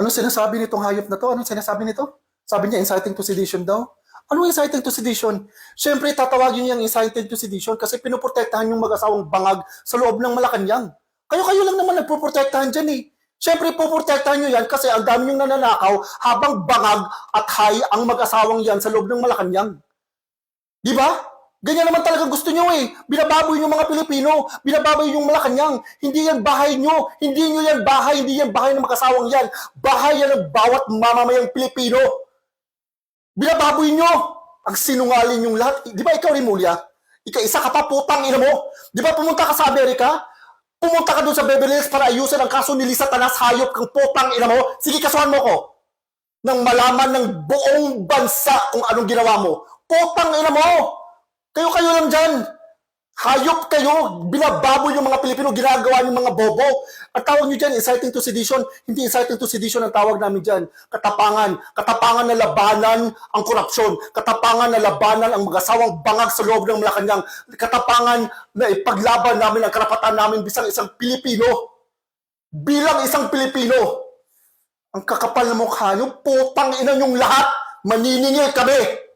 Anong sinasabi nitong hayop na to? Anong sinasabi nito? Sabi niya, inciting to sedition daw. Anong inciting to sedition? Siyempre, tatawagin niyang inciting to sedition kasi pinuprotektahan yung mag-asawang bangag sa loob ng Malacanang. Kayo-kayo lang naman nagpuprotektahan dyan eh. Siyempre, puprotektahan niyo yan kasi ang dami yung nananakaw habang bangag at hay ang mag-asawang yan sa loob ng Malacanang. Di ba? Ganyan naman talaga gusto nyo eh. Binababoy yung mga Pilipino. Binababoy yung Malacanang. Hindi yan bahay nyo. Hindi nyo yan bahay. Hindi yan bahay ng makasawang yan. Bahay yan ng bawat mamamayang Pilipino. Binababoy nyo. Ang sinungaling yung lahat. Di ba ikaw, Rimulya? Ika isa ka pa putang ina mo. Di ba pumunta ka sa Amerika? Pumunta ka doon sa Beverly Hills para ayusin ang kaso ni Lisa Tanas hayop kang putang ina mo. Sige, kasuhan mo ko. Nang malaman ng buong bansa kung anong ginawa mo. Putang ina mo! Kayo-kayo lang dyan. Hayop kayo. Binababoy yung mga Pilipino. Ginagawa yung mga bobo. At tawag nyo dyan, inciting to sedition. Hindi inciting to sedition ang tawag namin dyan. Katapangan. Katapangan na labanan ang korupsyon. Katapangan na labanan ang mag-asawang bangag sa loob ng Malacanang. Katapangan na ipaglaban namin ang karapatan namin bisang isang Pilipino. Bilang isang Pilipino. Ang kakapal na mukha nyo, putang ina nyong lahat. Maniningil kami.